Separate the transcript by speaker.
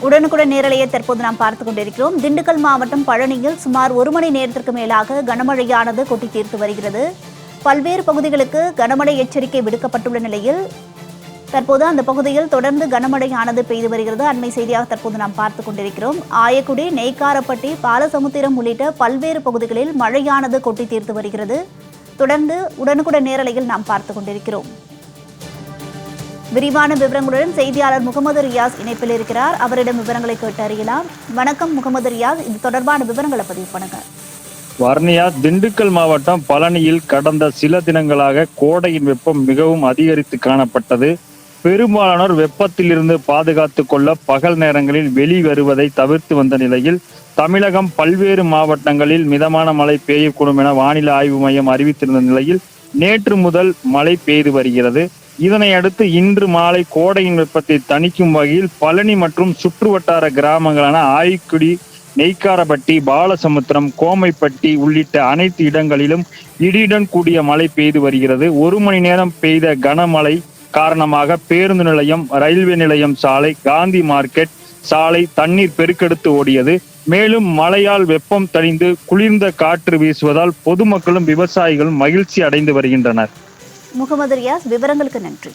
Speaker 1: உடனுக்குடன் நேரலையை தற்போது நாம் பார்த்துக் கொண்டிருக்கிறோம். திண்டுக்கல் மாவட்டம் பழனியில் சுமார் ஒரு மணி நேரத்திற்கு மேலாக கனமழையானது கொட்டி தீர்த்து வருகிறது. பல்வேறு பகுதிகளுக்கு கனமழை எச்சரிக்கை விடுக்கப்பட்டுள்ள நிலையில் தற்போது அந்த பகுதியில் தொடர்ந்து கனமழையானது பெய்து வருகிறது. அண்மை செய்தியாக தற்போது நாம் பார்த்துக் கொண்டிருக்கிறோம். ஆயக்குடி நெய்க்காரப்பட்டி பாலசமுத்திரம் உள்ளிட்ட பல்வேறு பகுதிகளில் மழையானது கொட்டி தீர்த்து வருகிறது. தொடர்ந்து உடனுக்குடன் நேரலையில் நாம் பார்த்துக் கொண்டிருக்கிறோம். விரிவான விவரங்களுடன் செய்தியாளர் முகமது ரியாஸ் இணைப்பில் இருக்கிறார். அவரிடம் விவரங்களை கேட்டு அறியலாம். வணக்கம் முகமது ரியாஸ். இது தொடர்பான விவரங்களை பதிவு பண்ணுங்க.
Speaker 2: வர்ணியா திண்டுக்கல் மாவட்டம் பழனியில் கடந்த சில தினங்களாக கோடையின் வெப்பம் மிகவும் அதிகரித்து காணப்பட்டது. பெரும்பாலானோர் வெப்பத்திலிருந்து பாதுகாத்து கொள்ள பகல் நேரங்களில் வெளி வருவதை தவிர்த்து வந்த நிலையில் தமிழகம் பல்வேறு மாவட்டங்களில் மிதமான மழை பெய்யக்கூடும் என வானிலை ஆய்வு மையம் அறிவித்திருந்த நிலையில் நேற்று முதல் மழை பெய்து வருகிறது. இதனை அடுத்து இன்று மாலை கோடையின் வெப்பத்தை தணிக்கும் வகையில் பழனி மற்றும் சுற்றுவட்டார கிராமங்களான ஆய்க்குடி நெய்க்காரப்பட்டி பாலசமுத்திரம் கோமைப்பட்டி உள்ளிட்ட அனைத்து இடங்களிலும் இடியுடன் கூடிய மழை பெய்து வருகிறது. ஒரு மணி நேரம் பெய்த கனமழை காரணமாக பேருந்து நிலையம் ரயில்வே நிலையம் சாலை காந்தி மார்க்கெட் சாலை தண்ணீர் பெருக்கெடுத்து ஓடியது. மேலும் மழையால் வெப்பம் தணிந்து குளிர்ந்த காற்று வீசுவதால் பொதுமக்களும் விவசாயிகளும் மகிழ்ச்சி அடைந்து வருகின்றனர்.
Speaker 1: முகமது ரியாஸ் விவரங்களுக்கு நன்றி.